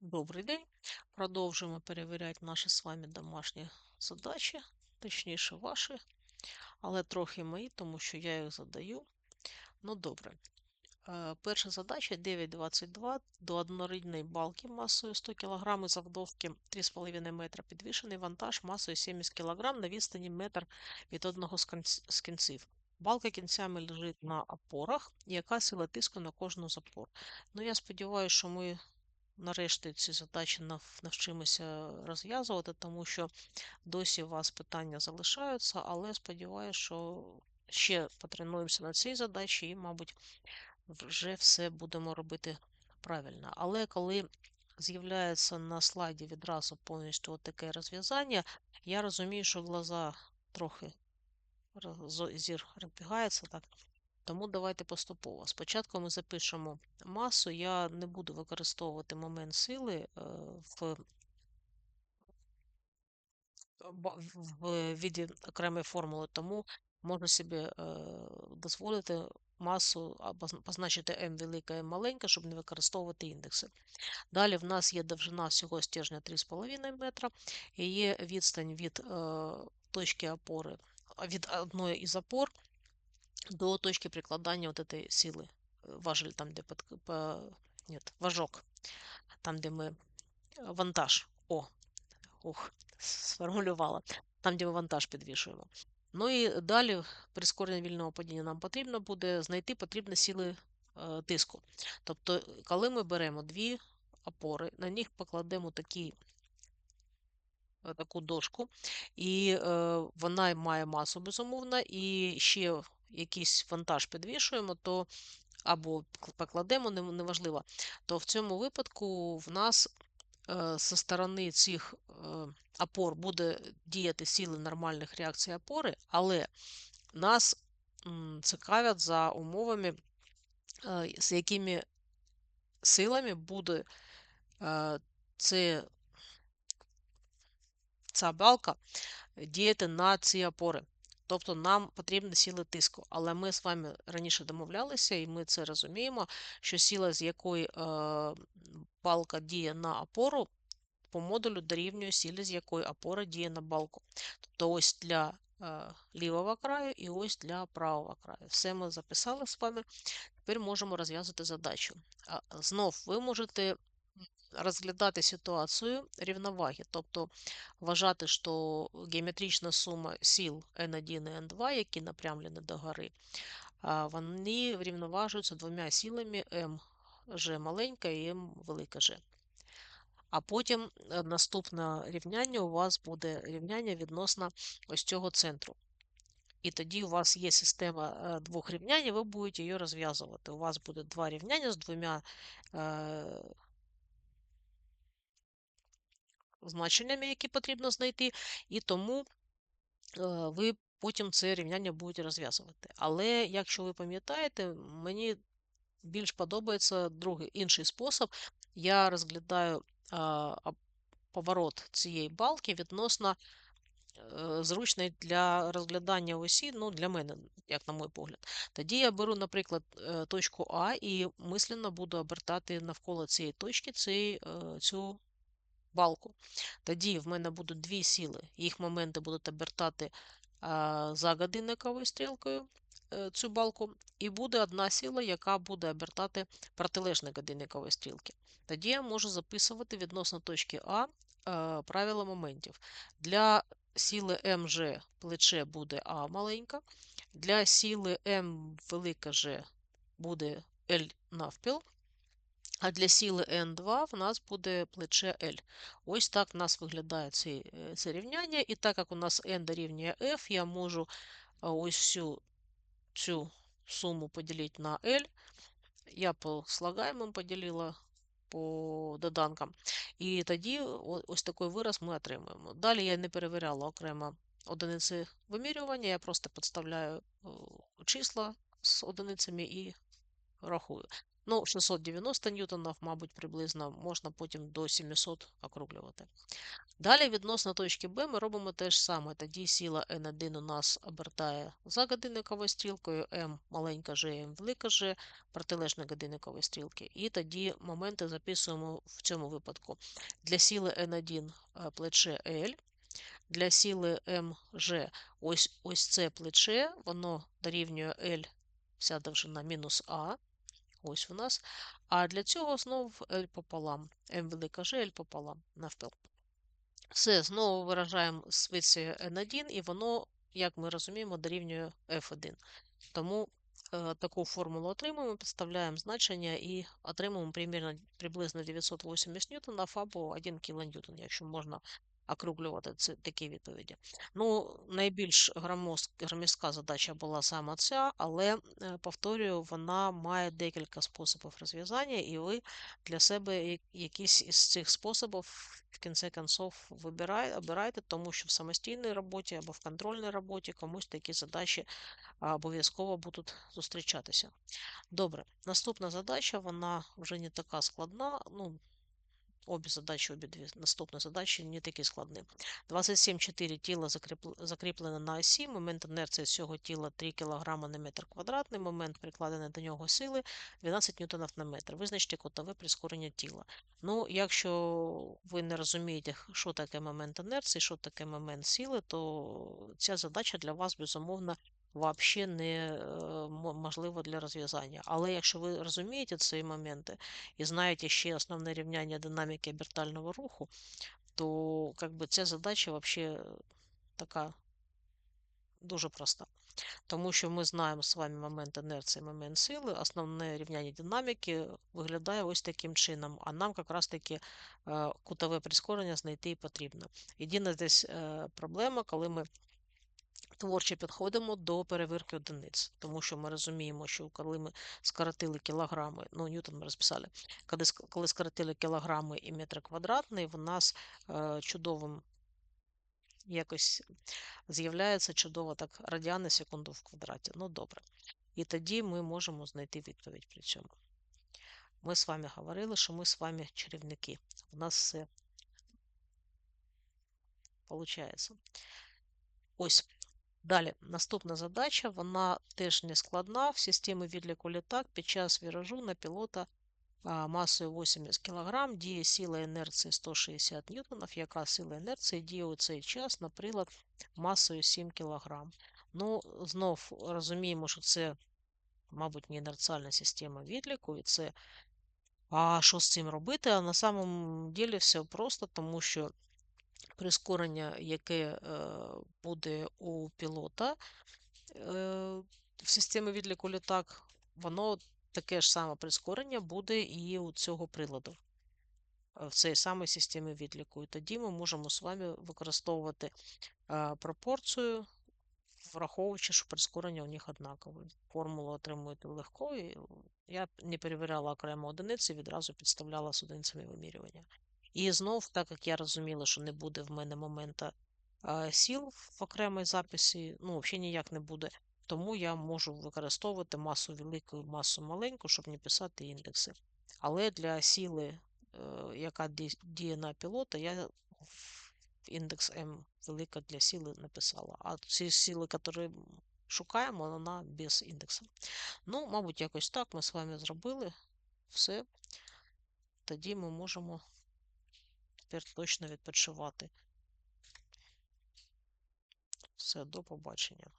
Добрий день. Продовжуємо перевіряти наші з вами домашні задачі, точніше ваші, але трохи мої, тому що я їх задаю. Ну, добре. Е, Перша задача 9.22 до однорідної балки масою 100 кг завдовжки 3,5 метра підвішений вантаж масою 70 кг на відстані метр від одного з кінців. Балка кінцями лежить на опорах, яка сила тиску на кожну з. Ну, я сподіваюся, що ми нарешті ці задачі навчимося розв'язувати, тому що досі у вас питання залишаються, але сподіваюся, що ще потренуємося на цій задачі і, мабуть, вже все будемо робити правильно. Але коли з'являється на слайді відразу повністю таке розв'язання, я розумію, що глаза трохи зір так. Тому давайте поступово. Спочатку ми запишемо масу. Я не буду використовувати момент сили е, в, в віді окремої формули, тому можу собі е, дозволити масу позначити m велика, m маленька, щоб не використовувати індекси. Далі в нас є довжина всього стержня 3,5 метра і є відстань від е, точки опори, від одної із опор до точки прикладания вот этой силы. э, Важель там, где под, по, нет, важок, там, где мы э, вантаж. О, ух, сформулювала. Там, де ми вантаж підвішуємо. Ну і далі прискорення вільного падіння нам потрібно буде знайти потрібні сили е, тиску. Тобто, коли ми беремо дві опори, на них покладемо такі, е, таку дошку, і е, вона має масу, безумовно, і ще якийсь вантаж підвішуємо, то або покладемо, неважливо, то в цьому випадку в нас е, зі сторони цих е, опор буде діяти сили нормальних реакцій опори, але нас цікавлять за умовами, е, з якими силами буде е, це, ця балка діяти на ці опори. Тобто нам потрібні сили тиску. Але ми з вами раніше домовлялися, і ми це розуміємо, що сила, з якої е, балка діє на опору, по модулю дорівнює силі, з якої опора діє на балку. Тобто ось для е, лівого краю і ось для правого краю. Все ми записали з вами. Тепер можемо розв'язати задачу. Знов ви можете розглядати ситуацію рівноваги, тобто вважати, що геометрична сума сил N1 і N2, які напрямлені до гори, вони врівноважуються двома силами М G маленька і М велика G. А потім е, наступне рівняння у вас буде рівняння відносно ось цього центру. І тоді у вас є система е, двох рівнянь, і ви будете її розв'язувати. У вас буде два рівняння з двома е, значеннями, які потрібно знайти, і тому е, ви потім це рівняння будете розв'язувати. Але якщо ви пам'ятаєте, мені більш подобається другий інший спосіб. Я розглядаю поворот цієї балки відносно е, зручний для розглядання осі, ну, для мене, як на мій погляд. Тоді я беру, наприклад, е, точку А і мисленно буду обертати навколо цієї точки цю балку. Тоді в мене будуть дві сили, їх моменти будуть обертати за годинниковою стрілкою е, цю балку, і буде одна сила, яка буде обертати протилежні годинникової стрілки. Тоді я можу записувати відносно точки А е, правила моментів. Для сили МЖ плече буде А маленька, для сили М велика Ж буде L навпіл, а для сили N2 в нас буде плече L. Ось так в нас виглядає це, це рівняння. І так як у нас N дорівнює F, я можу ось всю цю суму поділити на L. Я по слагаємим поділила по доданкам. І тоді ось такий вираз ми отримуємо. Далі я не перевіряла окремо одиниці вимірювання, я просто підставляю числа з одиницями і рахую. Ну, 690 ньютонів, мабуть, приблизно, можна потім до 700 округлювати. Далі відносно точки Б ми робимо те ж саме. Тоді сила N1 у нас обертає за годинниковою стрілкою, М маленька G, М велика G, протилежні годинникової стрілки. І тоді моменти записуємо в цьому випадку. Для сили N1 е, плече L, для сили МЖ ось ось це плече, воно дорівнює L, вся довжина мінус А. Ось у нас. А для цього знову L пополам. М велика G, L пополам навпіл. Все, знову виражаємо швидкість N1, і воно, як ми розуміємо, дорівнює F1. Тому е, таку формулу отримуємо, підставляємо значення і отримуємо приблизно 980 ньютонів або 1 кН, якщо можна округлювати ці, такі відповіді. Ну, Найбільш громістка задача була саме ця, але, е, повторюю, вона має декілька способів розв'язання, і ви для себе якийсь із цих способів в кінці концов обирайте, тому що в самостійній роботі або в контрольній роботі комусь такі задачі обов'язково будуть зустрічатися. Добре, наступна задача, вона вже не така складна. ну, Обі задачі, обидві наступні задачі не такі складні. 27,4 тіло закріплене на осі, момент інерції цього тіла 3 кг на метр квадратний, момент прикладений до нього сили 12 ньютонів на метр. Визначте котове прискорення тіла. Ну, Якщо ви не розумієте, що таке момент інерції, що таке момент сили, то ця задача для вас, безумовно, взагалі не э, можливо для розв'язання. Але якщо ви розумієте ці моменти і знаєте ще основне рівняння динаміки обертального руху, то как би, ця задача взагалі така дуже проста. Тому що ми знаємо з вами момент інерції, момент сили, основне рівняння динаміки виглядає ось таким чином, а нам якраз таки е, кутове прискорення знайти і потрібно. Єдина десь е, проблема, коли ми творче підходимо до перевірки одиниць, тому що ми розуміємо, що коли ми скоротили кілограми, ну Ньютон ми розписали, коли коли скоротили кілограми і метр квадратний, в нас е, чудовим якось з'являється чудово так радіани секунду в квадраті. Ну добре. І тоді ми можемо знайти відповідь при цьому. Ми з вами говорили, що ми з вами чарівники. У нас все виходить. Ось Далі, наступна задача, вона теж не складна. В системі відліку літак під час віражу на пілота масою 80 кг діє сила інерції 160 ньютонів, яка сила інерції діє у цей час, наприклад, масою 7 кг. Ну, знов розуміємо, що це, мабуть, не інерціальна система відліку, і це. А що з цим робити? А на самом ділі все просто, тому що прискорення, яке е, буде у пілота е, в системі відліку літак, воно таке ж саме прискорення буде і у цього приладу. Е, в цій самій системі відліку. І тоді ми можемо з вами використовувати пропорцію, враховуючи, що прискорення у них однакове. Формулу отримуєте легко. і Я не перевіряла окремо одиниці, відразу підставляла з одиницями вимірювання. І знов, так як я розуміла, що не буде в мене момента сіл в окремій записі, ну, взагалі ніяк не буде, тому я можу використовувати масу велику і масу маленьку, щоб не писати індекси. Але для сіли, е, яка діє на пілота, я індекс М велика для сіли написала. А ці сили, які шукаємо, вона без індексу. Ну, мабуть, якось так ми з вами зробили все. Тоді ми можемо тепер точно відпочивати. Все, до побачення.